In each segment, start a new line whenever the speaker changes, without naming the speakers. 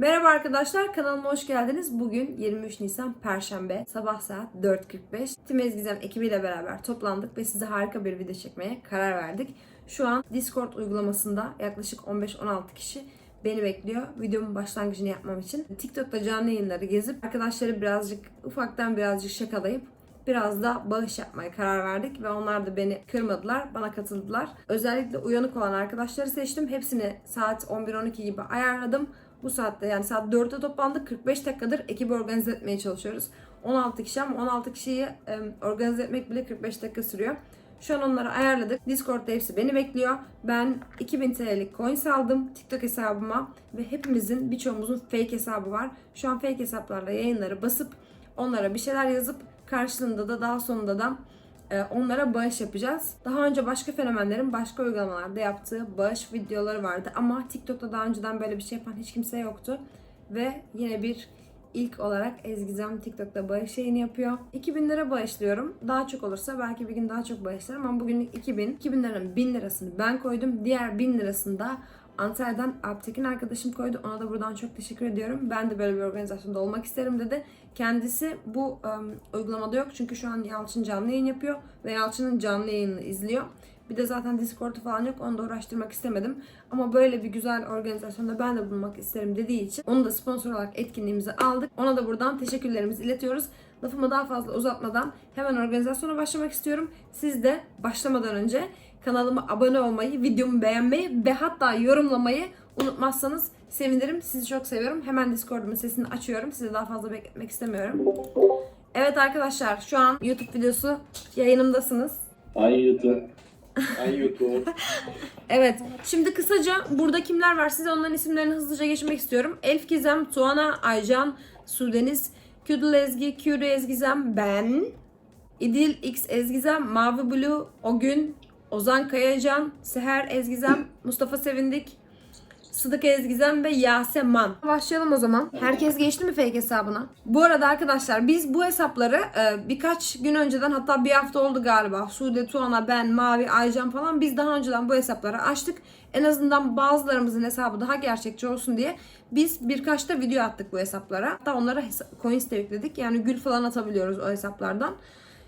Merhaba arkadaşlar kanalıma hoş geldiniz. Bugün 23 Nisan Perşembe sabah saat 4.45. Tim Ezgizem ekibiyle beraber toplandık ve size harika bir video çekmeye karar verdik. Şu an Discord uygulamasında yaklaşık 15-16 kişi beni bekliyor. Videomun başlangıcını yapmam için. TikTok'ta canlı yayınları gezip arkadaşları birazcık ufaktan birazcık şakalayıp biraz da bağış yapmaya karar verdik ve onlar da beni kırmadılar, bana katıldılar. Özellikle uyanık olan arkadaşları seçtim. Hepsini saat 11-12 gibi ayarladım. Bu saatte yani saat 4'te toplandık. 45 dakikadır ekibi organize etmeye çalışıyoruz. 16 kişi ama 16 kişiyi e, organize etmek bile 45 dakika sürüyor. Şu an onları ayarladık. Discord'da hepsi beni bekliyor. Ben 2000 TL'lik coins aldım TikTok hesabıma ve hepimizin birçoğumuzun fake hesabı var. Şu an fake hesaplarla yayınları basıp onlara bir şeyler yazıp karşılığında da daha sonunda da onlara bağış yapacağız. Daha önce başka fenomenlerin başka uygulamalarda yaptığı bağış videoları vardı ama TikTok'ta daha önceden böyle bir şey yapan hiç kimse yoktu. Ve yine bir ilk olarak Ezgizem TikTok'ta bağış yayını yapıyor. 2000 lira bağışlıyorum. Daha çok olursa belki bir gün daha çok bağışlarım ama bugünlük 2000. 2000 liranın 1000 lirasını ben koydum. Diğer 1000 lirasını da Antalya'dan Alptekin arkadaşım koydu. Ona da buradan çok teşekkür ediyorum. Ben de böyle bir organizasyonda olmak isterim dedi. Kendisi bu ım, uygulamada yok çünkü şu an Yalçın canlı yayın yapıyor ve Yalçın'ın canlı yayınını izliyor. Bir de zaten Discord'u falan yok. Onu da uğraştırmak istemedim. Ama böyle bir güzel organizasyonda ben de bulunmak isterim dediği için onu da sponsor olarak etkinliğimize aldık. Ona da buradan teşekkürlerimizi iletiyoruz. Lafımı daha fazla uzatmadan hemen organizasyona başlamak istiyorum. Siz de başlamadan önce kanalıma abone olmayı, videomu beğenmeyi ve hatta yorumlamayı unutmazsanız sevinirim. Sizi çok seviyorum. Hemen Discord'umun sesini açıyorum. Sizi daha fazla bekletmek istemiyorum. Evet arkadaşlar şu an YouTube videosu yayınımdasınız.
Ay YouTube. Ay YouTube.
Evet. Şimdi kısaca burada kimler var size onların isimlerini hızlıca geçmek istiyorum. Elf Gizem, Tuana, Aycan, Sudeniz, Küdül Ezgi, Küre Ezgizem, ben, İdil X Ezgizem, Mavi Blue, Ogün, Ozan Kayacan, Seher Ezgizem, Mustafa Sevindik, Sıdık Ezgizem ve Yaseman. Başlayalım o zaman. Herkes geçti mi fake hesabına? Bu arada arkadaşlar biz bu hesapları e, birkaç gün önceden hatta bir hafta oldu galiba. Sude, Tuana, ben, Mavi, Aycan falan biz daha önceden bu hesapları açtık. En azından bazılarımızın hesabı daha gerçekçi olsun diye biz birkaç da video attık bu hesaplara. Hatta onlara coins de yükledik. Yani gül falan atabiliyoruz o hesaplardan.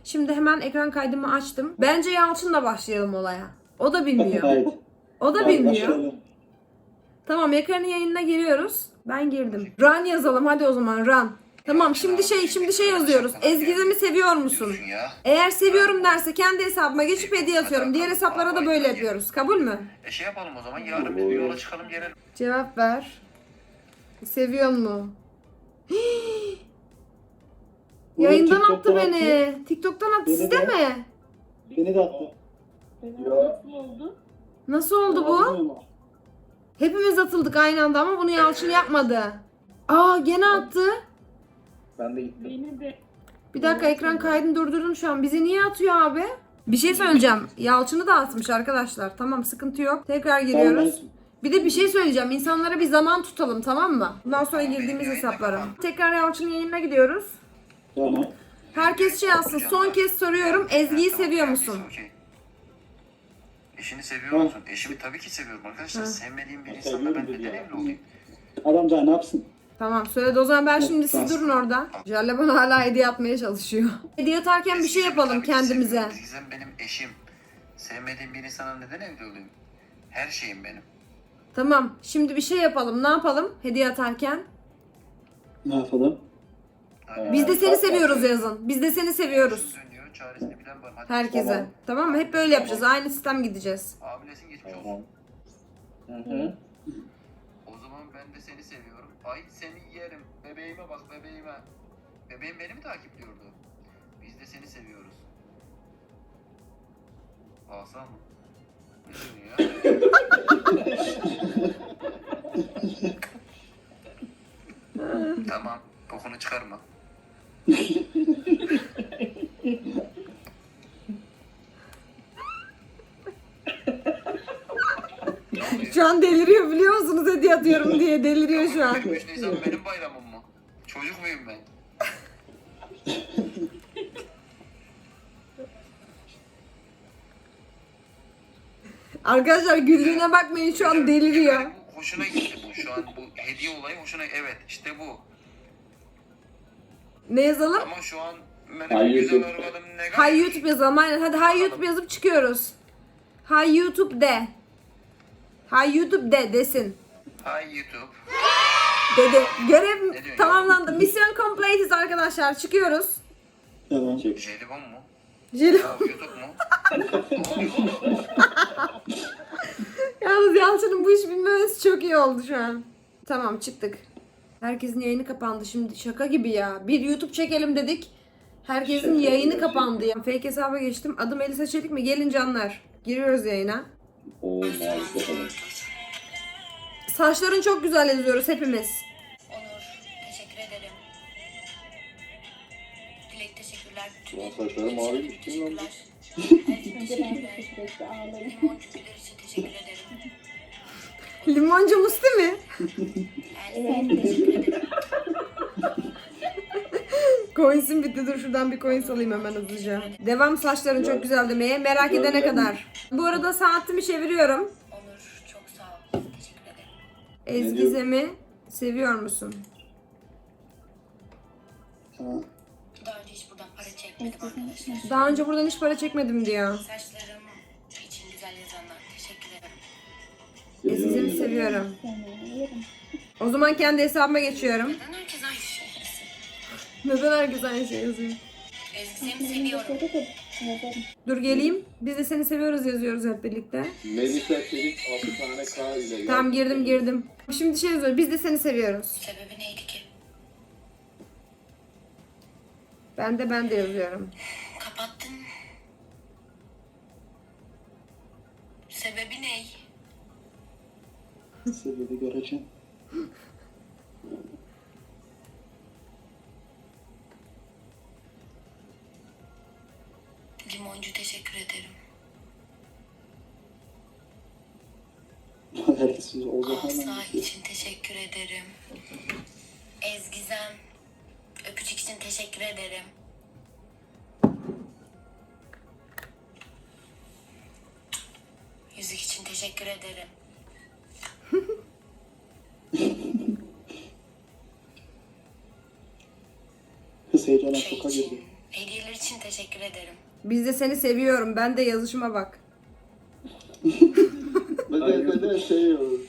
Şimdi hemen ekran kaydımı açtım. Bence Yalçın'la başlayalım olaya. O da bilmiyor.
Evet.
O da bilmiyor.
başlayalım.
Tamam ekranın yayınına giriyoruz. Ben girdim. Run yazalım hadi o zaman run. Tamam şimdi şey şimdi şey yazıyoruz. Ezgizem'i seviyor musun? Eğer seviyorum derse kendi hesabıma geçip hediye atıyorum. Diğer hesaplara da böyle yapıyoruz. Kabul mü?
E şey yapalım o zaman yarın biz bir yola çıkalım gelelim.
Cevap ver. Seviyor mu?
Bunu
Yayından attı
TikTok'tan
beni. TikTok'tan attı
Beni
sizde
de.
mi?
Beni de attı. Ya.
Nasıl oldu bu?
Oldu.
Hepimiz atıldık aynı anda ama bunu Yalçın yapmadı. Aa gene attı.
Ben de gittim.
Beni de
Bir dakika ekran kaydını durdurdum şu an. Bizi niye atıyor abi? Bir şey söyleyeceğim. Yalçın'ı da atmış arkadaşlar. Tamam sıkıntı yok. Tekrar giriyoruz. Bir de bir şey söyleyeceğim. İnsanlara bir zaman tutalım tamam mı? Bundan sonra girdiğimiz hesaplara. Tekrar Yalçın'ın yayınına gidiyoruz.
Tamam.
Herkes şey yazsın. Son kez soruyorum. Ezgi'yi seviyor musun?
Okey. Eşini seviyor musun? Eşimi tabii ki seviyorum arkadaşlar.
Hı.
Sevmediğim bir insanla ben
dedi
neden
ya.
evli olayım?
Adam daha ne yapsın?
Tamam söyledi. O zaman ben şimdi siz durun orada. Jale bana hala hediye atmaya çalışıyor. Hediye atarken bir şey yapalım
Tabii ki
kendimize.
seviyorum. Gizem benim eşim. Sevmediğim bir insana neden evli olayım? Her şeyim benim.
Tamam. Şimdi bir şey yapalım. Ne yapalım hediye atarken?
Ne yapalım?
Hani
Biz de seni seviyoruz yazın. Biz de seni seviyoruz.
başım dönüyor, çaresini bilen var. Hadi
Herkese.
Tamam.
Mı? Hep böyle yapacağız. Aynı sistem gideceğiz.
Hamilesin geçmiş olsun.
Tamam. Hı hı.
O zaman ben de seni seviyorum. Ay seni yerim. Bebeğime bak bebeğime. Bebeğim beni mi takipliyordu? Biz de seni seviyoruz. Asa mı? Ne diyor ya? tamam. Kokunu çıkarma.
Şu an deliriyor biliyor musunuz hediye atıyorum diye deliriyor şu an.
23 Nisan benim bayramım mı? Çocuk muyum ben?
Arkadaşlar güldüğüne bakmayın şu an deliriyor.
Hoşuna gitti bu. Şu an bu hediye olayı hoşuna Evet işte bu.
Ne yazalım?
Ama şu an benim
Hay
güzel
YouTube.
ne kadar.
Hay YouTube yazalım aynen. Hadi Hay YouTube yazıp çıkıyoruz. Hay YouTube de. Hay YouTube de desin.
Hay YouTube.
Dedi. Görev tamamlandı. Misyon completed arkadaşlar. Çıkıyoruz.
Tamam. Çek.
Jelibon mu?
Jeli-
Ya YouTube mu?
Yalnız Yalçın'ın bu iş bilmemesi çok iyi oldu şu an. Tamam çıktık. Herkesin yayını kapandı şimdi şaka gibi ya. Bir YouTube çekelim dedik. Herkesin
Şaka
yayını
gibi
kapandı ya. Fake hesaba geçtim. Adım Elisa Çelik mi? Gelin canlar. Giriyoruz yayına.
Oo adam.
Saçların çok güzel yazıyoruz hepimiz.
Onur, teşekkür ederim. Dilek teşekkürler.
Ulan saçları mavi mi?
Teşekkürler. Teşekkürler. Limoncu güler için teşekkür ederim.
Limoncu Musti mi?
Elif'e teşekkür ederim.
Coins'im bitti. Dur şuradan bir coins alayım hemen hızlıca. Devam saçların çok güzel demeye. Merak edene kadar. Bu arada saatimi çeviriyorum.
Onur, çok sağ ol. Teşekkür ederim.
Ezgizem'i seviyor musun?
Daha önce hiç buradan para çekmedim arkadaşlar.
Daha önce buradan hiç para çekmedim diyor.
Saçlarım
Ezgizem'i seviyorum. O zaman kendi hesabıma geçiyorum.
Neden herkes aynı şey yazsın?
Neden herkes aynı şey yazıyor?
Ezgi seni seviyorum.
Dur geleyim. Biz de seni seviyoruz yazıyoruz hep birlikte.
Melisa Çelik 6 tane K ile.
Tamam girdim girdim. Şimdi şey yazıyor. Biz de seni seviyoruz.
Sebebi neydi ki?
Ben de ben de yazıyorum.
Kapattın. Sebebi ney?
Sebebi göreceğim.
Limoncu teşekkür ederim.
Herkes o zaman
Asa için teşekkür ederim. Ezgizem, öpücük için teşekkür ederim. Yüzük için teşekkür ederim.
Kız heyecana
Şey
şoka
için,
girdi.
hediyeler için teşekkür ederim.
Biz de seni seviyorum. Ben de yazışıma bak.
Mesela de şey olur.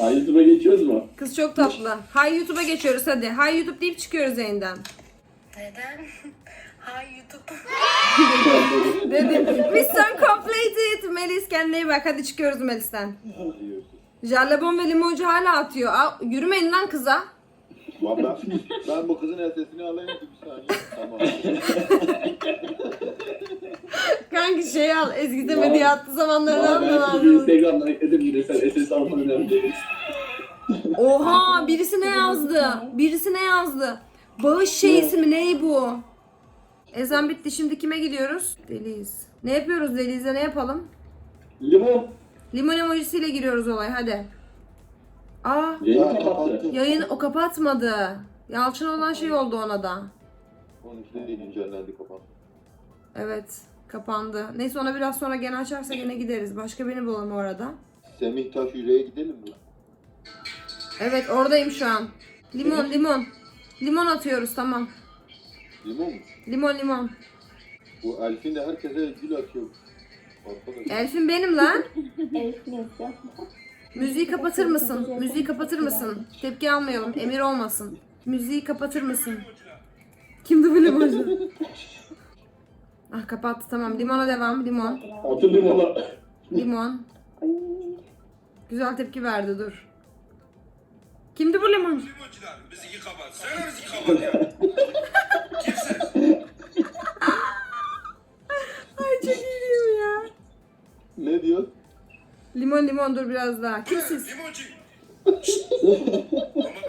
Ay YouTube'a geçiyoruz mu?
Kız çok tatlı. Hay YouTube'a geçiyoruz hadi. Hay YouTube deyip çıkıyoruz yayından.
Neden? Hay YouTube.
Dedim. Mission completed. Melis kendine iyi bak. Hadi çıkıyoruz Melis'ten. Jallabon ve limoncu hala atıyor. Aa, yürümeyin lan kıza.
Valla ben bu kızın sesini alayım bir saniye. Tamam.
Kanki şey al. Ezgi demedi diye attı zamanlarını alma
Ben
lazım.
Instagram'dan edelim de sen SS alman önemli değil.
Oha birisi ne yazdı? Birisi ne yazdı? Bağış şeysi mi ney bu? Ezan bitti şimdi kime gidiyoruz? Deliyiz. Ne yapıyoruz Deliz'e ne yapalım?
Limon.
Limon emojisiyle giriyoruz olay hadi. Aa
Yayını kapattı.
yayın o kapatmadı. Yalçın olan şey oldu ona da.
Onun için de güncellendi.
Evet kapandı. Neyse ona biraz sonra gene açarsa gene gideriz. Başka birini bulalım orada.
Semih Taş Yüreğe gidelim mi?
Evet oradayım şu an. Limon limon. Limon atıyoruz tamam.
Limon mu?
Limon limon.
Bu Elfin de herkese gül atıyor.
Elfin benim lan. Müziği kapatır mısın? Müziği kapatır mısın? Tepki almayalım. Emir olmasın. Müziği kapatır mısın? Kimdi bu limoncu? Ah kapattı tamam. Limona devam. Limon.
Atın limona.
Limon. Güzel tepki verdi dur. Kimdi bu limoncu?
Limoncular bizi kapat. Sen bizi kapat ya. Kimsiniz?
Ay çok iyiyim ya.
Ne diyor?
Limon limon dur biraz daha. Kimsiz?
Limoncu. Ama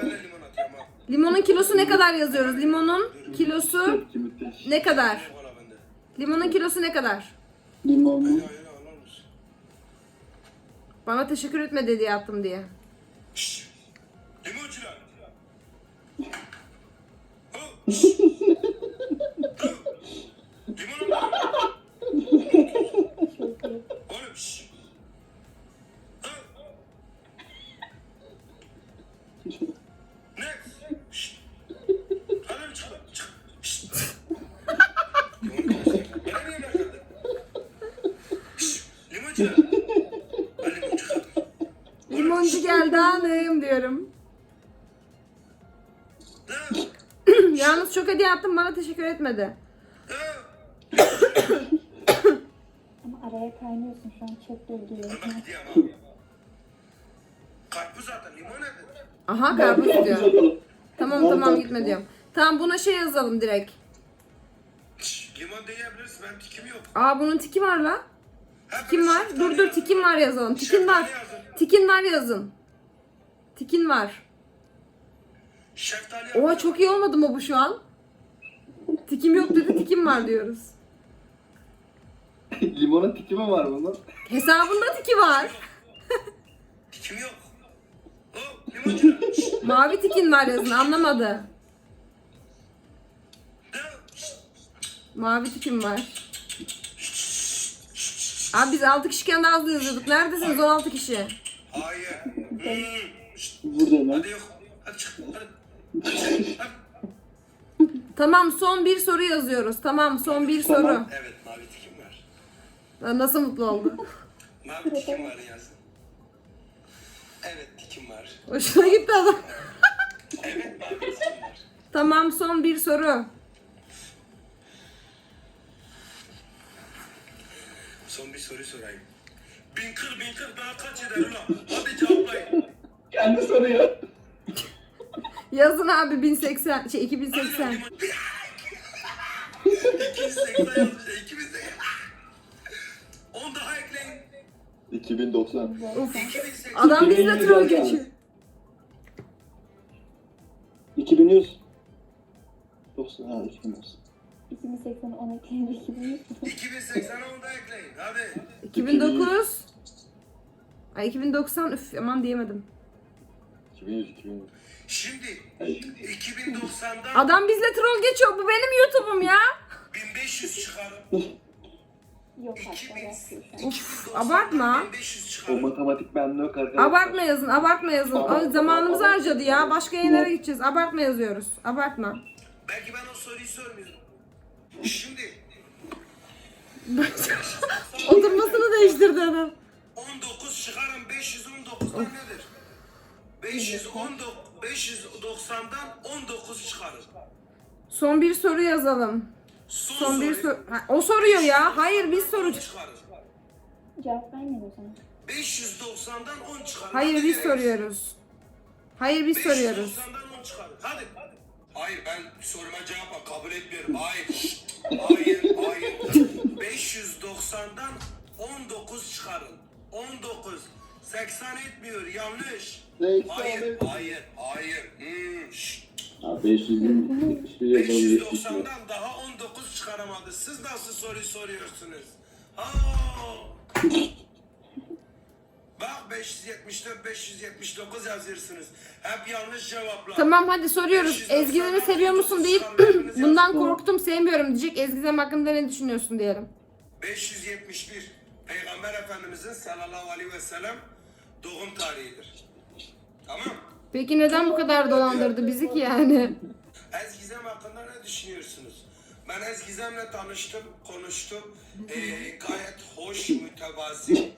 ben de limon atıyorum ha.
Limonun kilosu ne kadar yazıyoruz? Limonun kilosu ne kadar?
Valla bende.
Limonun kilosu ne kadar?
Limon mu?
Alır mısın?
Bana teşekkür etme dedi yaptım diye.
Şşş. Limoncular. Hı. Hı. Limon alır. Limoncu
geldi hanım diyorum. Yalnız çok hediye attım bana teşekkür etmedi.
Ama araya kaynıyorsun şu an çok
diyemem. Karpuz zaten limon?
Aha karpuz diyor. Tamam tamam gitme diyorum. Tamam buna şey yazalım direkt.
Limon diyebilirsin. Benim tikim yok.
Aa bunun tiki var la. Tikin var. Dur dur tikin var yazalım. Tikin var.
Yazdım.
Tikin var yazın. Tikin var. Oha çok iyi olmadı mı bu şu an? Tikim yok dedi tikim var diyoruz.
Limonun tiki mi var bunun?
Hesabında tiki var.
Tikim yok. O limoncu. Şşt.
Mavi tikin var yazın anlamadı. Mavi tikim var. Abi biz 6 kişiken daha hızlı yazıyorduk. Neredesiniz 16 kişi?
Hayır. Hmm. Şşt.
Buradayım ben.
Hadi yok. Hadi çık. Hadi. Hadi.
Tamam son bir soru yazıyoruz. Tamam son bir soru.
Tamam.
Evet mavi tikim var.
Lan Nasıl mutlu oldu?
Mavi tikim var yazın. Evet tikim var.
Hoşuna gitti adam.
Evet mavi tikim var.
Tamam son bir soru.
Son bir soru sorayım. Bin kır bin kır daha kaç eder ulan? Hadi cevaplayın.
Kendi soruyor.
Yazın abi 1080 şey 2080.
280 yazmış. 2080. 10 daha ekleyin.
2090.
2080.
Adam bizle
2100
troll geçiyor.
2100. 90 ha 2100.
2080 10 ekleyince 2100.
2080 10 da ekleyin. Hadi.
2009. Ay 2090 üf aman diyemedim.
2100 2100.
Şimdi 2090'dan
Adam bizle troll geçiyor. Bu benim YouTube'um ya.
1500 çıkar.
Yok hatta
2000,
yapıyor şu an.
2090'dan
abartma.
1500
O matematik bende yok arkadaşlar.
Abartma yazın, abartma yazın. Ay, zamanımızı harcadı ya. Başka yayınlara gideceğiz. Abartma yazıyoruz. Abartma.
Belki ben o soruyu sormuyorum. Şimdi
Oturmasını değiştirdi adam.
19 çıkarın 519'dan nedir? 519 590'dan 19 çıkarın.
Son bir soru yazalım.
Son,
Son bir
soru.
Ha, O soruyor ya. Hayır biz soru.
çıkarın.
Cevap vermeyin o zaman.
590'dan 10 çıkarın.
Hayır
Hadi
biz soruyoruz. Hayır biz soruyoruz.
590'dan 10 çıkarın. Hadi. Hayır ben soruma cevap kabul etmiyorum. Hayır, 19 çıkarın. 19. 80 etmiyor. Yanlış.
80
Hayır, hayır, hayır. Hmm, şşt.
Ha 500 bin hiçbir yazalım
590'dan daha 19 çıkaramadı. Siz nasıl soruyu soruyorsunuz? Aa! Bak 574, 579 yazıyorsunuz. Hep yanlış cevaplar.
Tamam hadi soruyoruz. Ezgizem'i seviyor musun deyip bundan korktum sevmiyorum diyecek. Ezgizem hakkında ne düşünüyorsun diyelim.
571 Peygamber Efendimizin sallallahu aleyhi ve sellem doğum tarihidir. Tamam.
Peki neden bu kadar dolandırdı bizi ki yani?
Ezgizem hakkında ne düşünüyorsunuz? Ben Ezgizem'le tanıştım, konuştum. Ee, gayet hoş, mütevazi.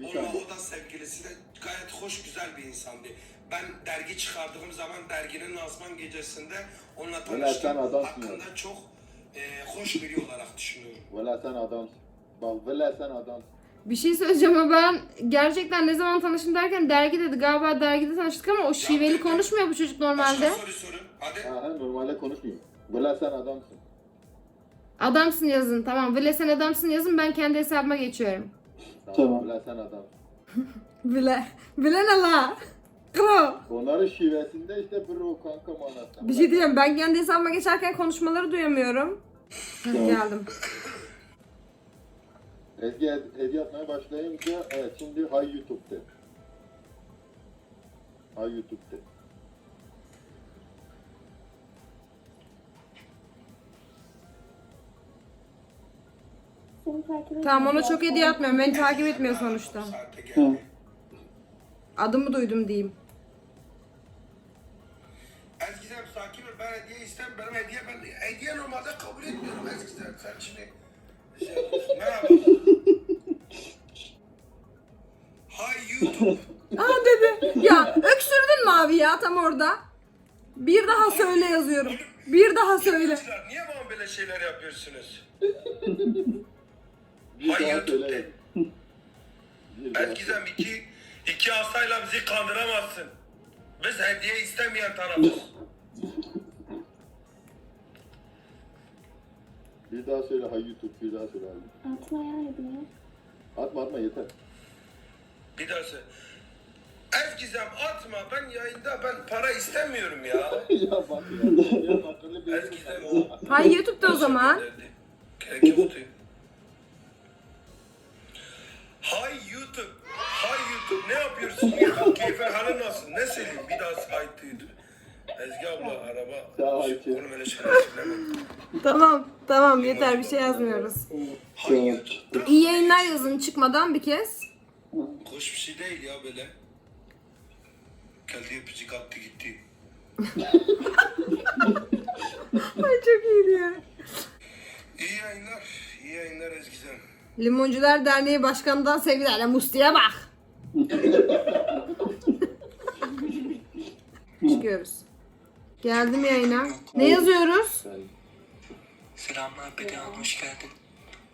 Onunla o da sevgilisi de gayet hoş, güzel bir insandı. Ben dergi çıkardığım zaman derginin lansman gecesinde onunla tanıştım. Hakkında çok e, hoş biri olarak düşünüyorum.
Valla sen adamsın. Valla sen adamsın.
Bir şey söyleyeceğim ama ben gerçekten ne zaman tanıştım derken dergi dedi. Galiba dergide tanıştık ama o şiveli konuşmuyor bu çocuk normalde.
Başka soru sorun. Hadi.
Ha ha normalde konuşmuyor. Valla sen adamsın.
Adamsın yazın tamam. Vile sen adamsın yazın ben kendi hesabıma geçiyorum.
Tamam.
Valla sen adamsın.
Vile. Vile ne la? Kro.
Onların şivesinde işte bro kanka manasında.
Bir şey diyeceğim ben kendi hesabıma geçerken konuşmaları duyamıyorum. Heh, Geldim.
Ezgi hed- hediye atmaya başlayınca evet şimdi hay YouTube'de. Hay YouTube'de.
Seni takip.
Tamam ona çok hediye atmıyorum. Beni takip etmiyor sonuçta.
Tamam.
Adımı duydum diyeyim.
Eskiden sakin ol. Ben hediye istem. Benim hediye ben hediye normalde kabul etmiyorum eskiden. Sen şimdi şey yapıyorsun.
Aa dedi. Ya öksürdün mü abi ya tam orada? Bir daha söyle yazıyorum. Bir daha söyle.
Arkadaşlar, Niye bana böyle şeyler yapıyorsunuz?
Bir daha söyle. Bir daha
Ben Gizem iki, iki hastayla bizi kandıramazsın. Biz hediye istemeyen tarafız.
Bir daha söyle hay YouTube bir daha söyle abi.
Atma ya hediye.
Atma atma yeter.
Bir daha söyle. Ez Gizem atma ben yayında ben para istemiyorum ya.
ya bak ya. Ya akıllı bir
Ez Gizem o.
Hay YouTube'da o zaman.
Yoktu. Hay YouTube. Hay YouTube. Ne yapıyorsun ya? Keyfer halin nasıl? Ne söyleyeyim? Bir daha saytıydı. Ezgi abla araba. Öyle şeyler söyleme.
Tamam tamam yeter bir şey yazmıyoruz.
Hay YouTube.
İyi yayınlar yazın çıkmadan bir kez.
Hoş bir şey değil ya böyle. Geldi öpücük attı gitti.
Ay çok iyiydi ya.
İyi yayınlar. İyi yayınlar Ezgizem.
Limoncular Derneği Başkanı'ndan sevgilerle Musti'ye bak. Çıkıyoruz. Geldim yayına. Ne yazıyoruz?
Selamlar Bedehan hoş geldin.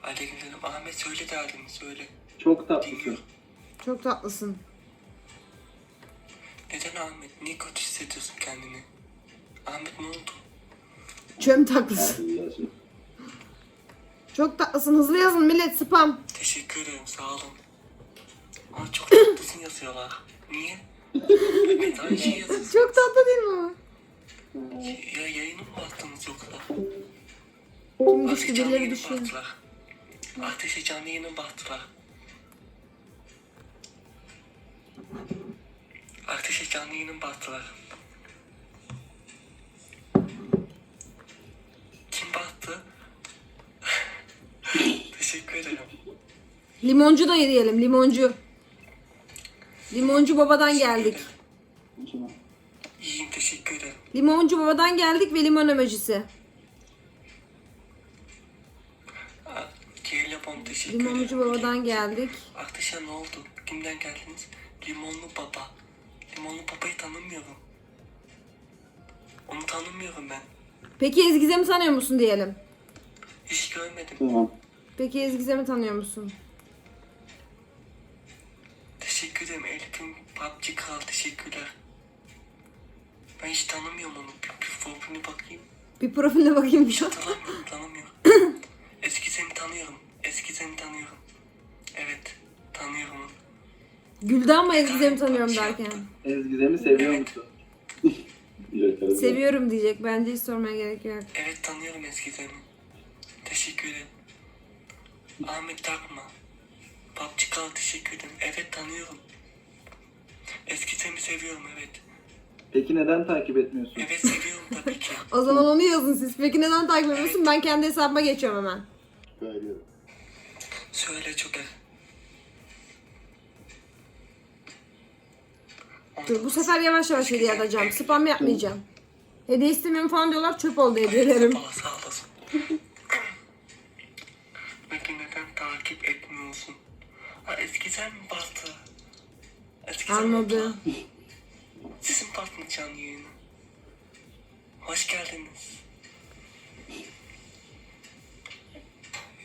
Aleykümselam Ahmet söyle derdini söyle.
Çok
Dinliyorum.
Çok tatlısın.
Neden Ahmet? Niye kötü hissediyorsun kendini? Ahmet ne oldu?
Çöm tatlısın. Çok tatlısın. Hızlı yazın millet spam.
Teşekkür ederim sağ olun. Ama çok tatlısın yazıyorlar. Niye? Ahmet aynı şey yazıyorsun.
Çok tatlı değil mi?
Ya yayını mı baktınız yoksa?
Kim
Ateşe
düştü
canlı
birileri
yayını
düşüyor.
baktılar. Ateşe canlı yayını baktılar. Ateşe canlı yayını baktılar. Kim baktı? Teşekkür ederim.
Limoncu da diyelim limoncu. Limoncu babadan geldik.
İyiyim teşekkür ederim.
Limoncu babadan geldik ve limon emojisi.
Aa, Keylapon teşekkür
Limoncu babadan geldik.
Arkadaşlar ne oldu? Kimden geldiniz? Limonlu baba. Limonlu babayı tanımıyorum. Onu tanımıyorum ben.
Peki Ezgizem'i tanıyor musun diyelim.
Hiç görmedim.
Tamam.
Peki Ezgizem'i tanıyor musun?
Teşekkür ederim Elif'in PUBG Kral teşekkürler. Ben hiç tanımıyorum onu. Bir, bir fotoğrafına bakayım.
Bir profiline bakayım bir
Hiç
şey.
hatırlamıyorum, tanımıyorum. Eski seni tanıyorum. Eski seni tanıyorum. Evet, tanıyorum onu.
Gülden mı Ezgizem'i tanıyorum derken?
Ezgizem'i seviyor
Evet.
musun?
Seviyorum diyecek. Bence hiç sormaya gerek yok.
Evet tanıyorum seni. Teşekkür ederim. Ahmet Takma. PUBG Kral teşekkür ederim. Evet tanıyorum. Eski seni seviyorum evet.
Peki neden takip etmiyorsun?
Evet seviyorum tabii ki.
O zaman onu yazın siz. Peki neden takip ediyorsun? Ben kendi hesabıma geçiyorum hemen.
Gayret.
Söyle çok er.
Dur bu sefer yavaş yavaş hediye atacağım. Spam yapmayacağım. Hediye istemiyorum falan diyorlar. Çöp oldu hediyelerim.
Peki neden takip etmiyorsun? Ha eski sen mi bastı? Eski sen mi
Anladım.
abla? Sizin bastınız canlı yayını. Hoş geldiniz.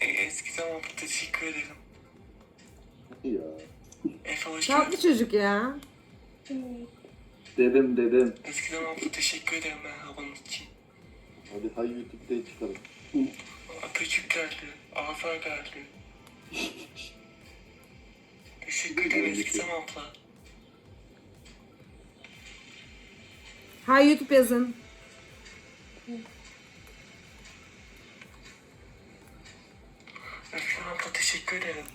E, eski zaman teşekkür ederim.
Ya.
Efe hoş
Tatlı
geldin.
çocuk ya.
Dedim dedim.
Eski zaman teşekkür ederim merhabanın için.
Hadi hay YouTube'da çıkalım.
Öpücük geldi. Afer geldi. Teşekkür ederim eski zaman abla.
Hay YouTube yazın.
Eski zaman abla teşekkür ederim.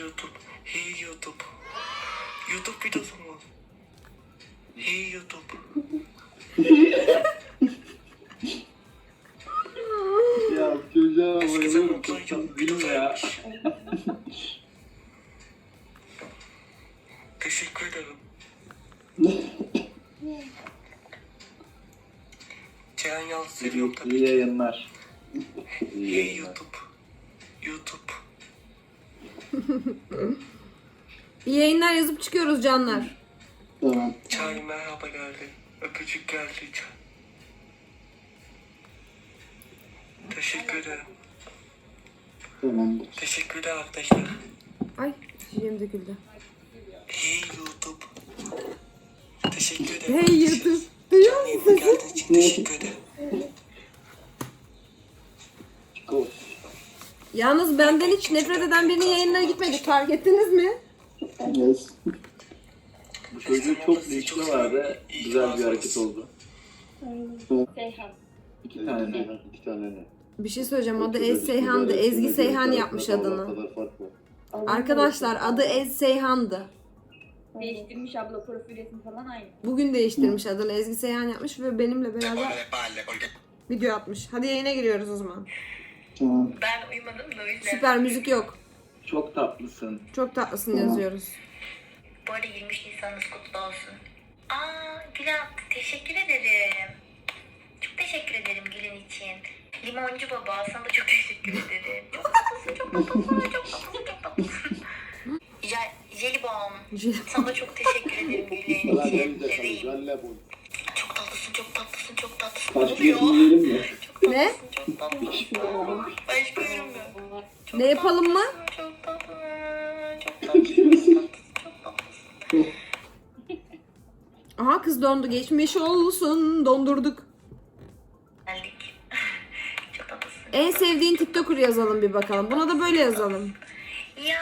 YouTube. Hey YouTube. YouTube videosu mu? Hey YouTube.
ya çocuğa
Eskiden
bayılıyorum.
mutlu
videosu
ya.
yapmış. Teşekkür
ederim.
Ceren
Yalçın seviyorum
tabii.
İyi yayınlar.
Hey. YouTube. YouTube.
İyi yayınlar yazıp çıkıyoruz canlar.
Çay merhaba geldi. Öpücük geldi çay. Teşekkür ederim.
Tamamdır.
Teşekkürler arkadaşlar.
Ay şişem döküldü.
Hey YouTube. Teşekkür ederim.
Hey YouTube. Duyuyor musun
geldiğin için teşekkür ederim.
Yalnız benden hiç nefret eden birinin yayınına gitmedik. Fark ettiniz mi?
Yes.
Bu çocuğu çok linçliyorlardı. Güzel bir hareket oldu.
Seyhan.
İki tane.
İki tane ne?
Bir şey söyleyeceğim. Adı Ez Seyhan'dı. Ezgi Seyhan yapmış adını. Arkadaşlar adı Ez Seyhan'dı.
Değiştirmiş abla profil resmi falan aynı.
Bugün değiştirmiş adını. Ezgi Seyhan yapmış ve benimle beraber video atmış. Hadi yayına giriyoruz o zaman.
Tamam.
Ben uyumadım da o yüzden.
Süper müzik yok.
Çok tatlısın.
Çok tatlısın yazıyoruz.
Bu arada 23 Nisan'ınız kutlu olsun. Aa Gül'e attı. Teşekkür ederim. Çok teşekkür ederim Gül'ün için. Limoncu baba sana da çok teşekkür ederim. Çok tatlısın, çok tatlısın, çok tatlısın, çok tatlısın. Je- Jelibon. Sana da çok teşekkür ederim Gül'ün
Ulan
için.
benim de sana
Bebeğim.
canla bu.
Çok tatlısın, çok tatlısın, çok tatlısın.
Kaç
Oluyor.
kilo yiyelim mi?
Çok
Ne?
tatlısın, çok tatlısın. Başka yorum yok. Çok
Ne yapalım mı?
Çok çok çok tatlısın.
Aha kız dondu. Geçmiş olsun. Dondurduk.
Geldik. çok tatlısın.
En sevdiğin TikToker yazalım bir bakalım. Buna da böyle yazalım.
Ya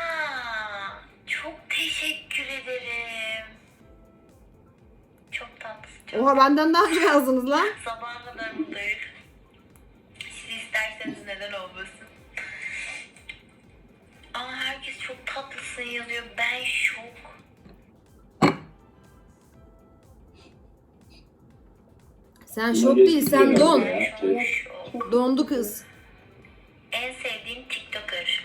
çok teşekkür ederim. Çok tatlısın. Çok
Oha benden daha önce yazdınız lan.
Sabaha yazıyor. Ben şok.
Sen şok değil sen don. Dondu kız.
En sevdiğin TikToker.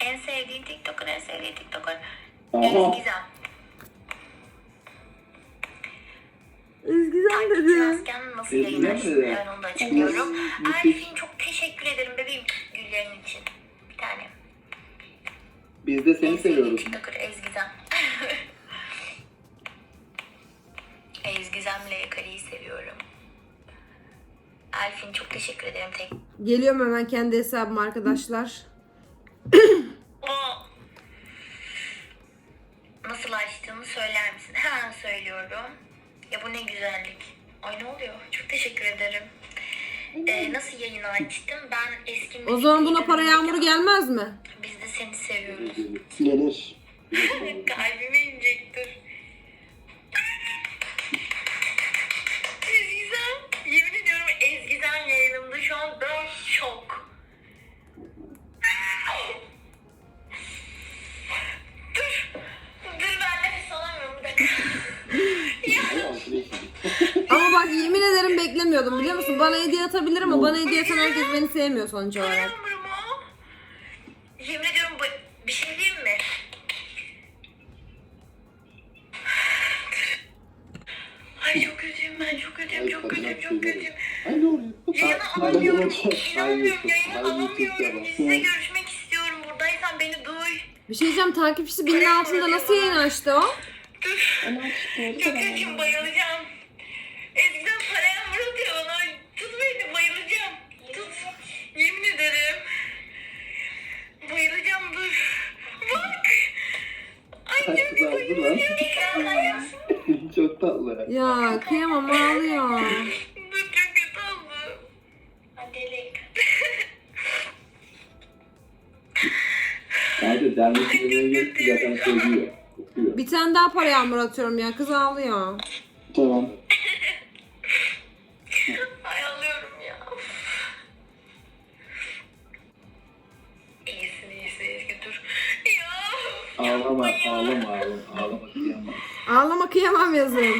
En sevdiğin TikToker, en sevdiğin TikToker.
Aha.
Ezgizem.
Ezgizem dedi.
Nasıl yayınlar?
dedi.
Ben onu da açıklıyorum. Elfin çok teşekkür ederim bebeğim güllerin için.
Biz de seni
En sevdiğim
seviyoruz.
TikToker Ezgizem. Ezgizem'le Yakari'yi seviyorum. Elfin çok teşekkür ederim tek.
Geliyorum hemen kendi hesabıma arkadaşlar.
O nasıl açtığımı söyler misin? Hemen söylüyorum. Ya bu ne güzellik. Ay ne oluyor? Çok teşekkür ederim. Ee, nasıl yayını açtım? Ben eski
O zaman buna para yağmuru gelmez mi?
Biz de seni seviyoruz.
Gelir.
Kalbime inecektir. Ezgizem, yemin ediyorum Ezgizem yayınımda şu an ben şok. Dur, dur ben nefes alamıyorum bir dakika.
Ama bak ederim beklemiyordum biliyor musun? Bana hediye atabilir ama bana hediye atan herkes beni sevmiyor sonuç olarak.
Yemin ediyorum bu, bir şey diyeyim mi? Ay çok kötüyüm ben çok kötüyüm çok kötüyüm çok kötüyüm.
Ay ne oluyor?
Yayını
Ay,
alamıyorum. İnanmıyorum yayını
ay,
alamıyorum. Sizle görüşmek istiyorum. Buradaysan beni duy.
Bir şey diyeceğim takipçisi binin altında nasıl yayın açtı o?
Çok kötüyüm bayılacağım. Eskiden paraya vuruyor bana. Tut beni bayılacağım. Tut. Yemin ederim. Bayılacağım dur. Bak. Ay
Kaç
çok
kız aldı lan?
güzel.
Çok tatlı.
Ya kıyamam ağlıyor.
Dur çok kötü oldu. Hadi
Sadece dernek üyeleri zaten söylüyor. Okuyor.
Bir tane daha para yağmur atıyorum ya kız ağlıyor.
Tamam.
Ay alıyorum ya. İyisin iyisin Ezgi dur. Ya.
Ağlama, ağlama, ağlama, ağlama kıyamam.
Ağlama kıyamam yazın.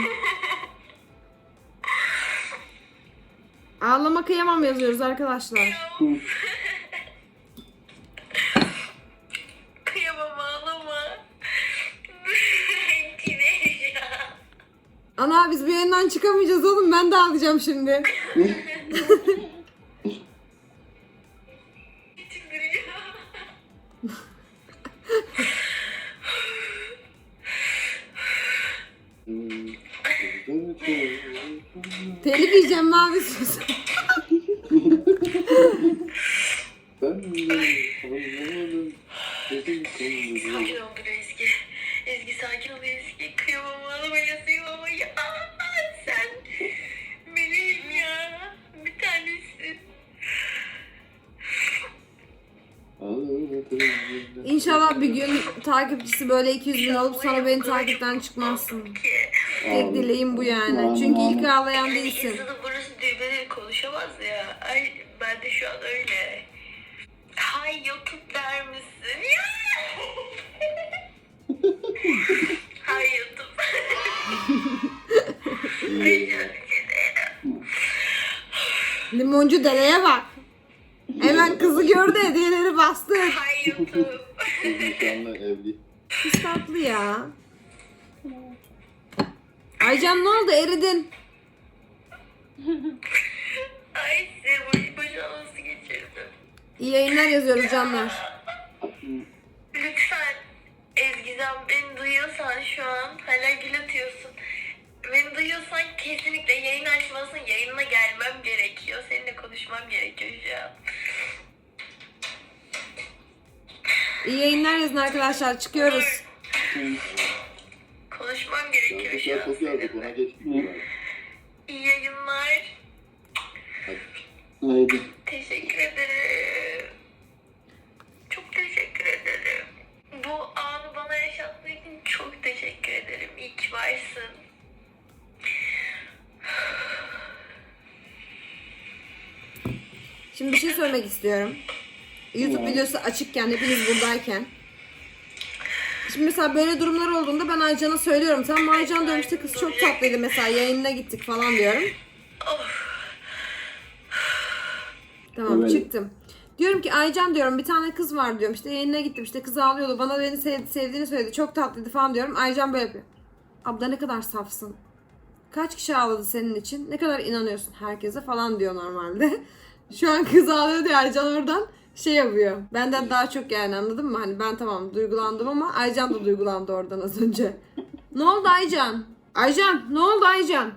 Ağlama kıyamam yazıyoruz arkadaşlar.
Kıyamam ağlama. Güneş ya.
Ana biz bu yayından çıkamayacağız oğlum. Ben de ağlayacağım şimdi. Telif yiyeceğim ne yapıyorsun?
Ben anlamadım. Dedim
Sakin ol dur
takipçisi böyle 200 bin olup sonra beni takipten çıkmazsın. Tek dileğim bu yani. Çünkü ilk ağlayan değilsin.
insanın burası düğmeleri konuşamaz ya. Ay ben de şu an öyle. Hay YouTube der misin? Ya. Hay YouTube.
Limoncu dereye bak. Hemen kızı gördü hediyeleri bastı.
Hay YouTube.
Evli.
Kız tatlı ya. Aycan ne oldu eridin?
Ay size boş boşanması geçirdim.
İyi yayınlar yazıyoruz canlar.
Lütfen Ezgizem beni duyuyorsan şu an hala gül atıyorsun. Beni duyuyorsan kesinlikle yayın açmasın yayınına gelmem gerekiyor. Seninle konuşmam gerekiyor şu an.
İyi yayınlar yazın arkadaşlar çıkıyoruz.
Konuşmam gerekiyor şu
Yanlışlar
an
çok yazdık ona
seninle.
geçtik. mi?
İyi yayınlar.
Haydi.
Teşekkür ederim. Çok teşekkür ederim. Bu anı bana yaşattığın için çok teşekkür ederim. İyi ki varsın.
Şimdi bir şey söylemek istiyorum. YouTube videosu açıkken hepiniz buradayken. Şimdi mesela böyle durumlar olduğunda ben Aycan'a söylüyorum. Tamam Aycan işte kız çok tatlıydı mesela yayınına gittik falan diyorum. Tamam
Evet.
çıktım. Diyorum ki Aycan diyorum bir tane kız var diyorum işte yayınına gittim işte kız ağlıyordu bana beni sev- sevdiğini söyledi çok tatlıydı falan diyorum. Aycan böyle yapıyor. Abla ne kadar safsın. Kaç kişi ağladı senin için? Ne kadar inanıyorsun herkese falan diyor normalde. Şu an kız ağlıyor diye Aycan oradan şey yapıyor. Benden daha çok yani anladın mı? Hani ben tamam duygulandım ama Aycan da duygulandı oradan az önce. ne oldu Aycan? Aycan ne oldu Aycan?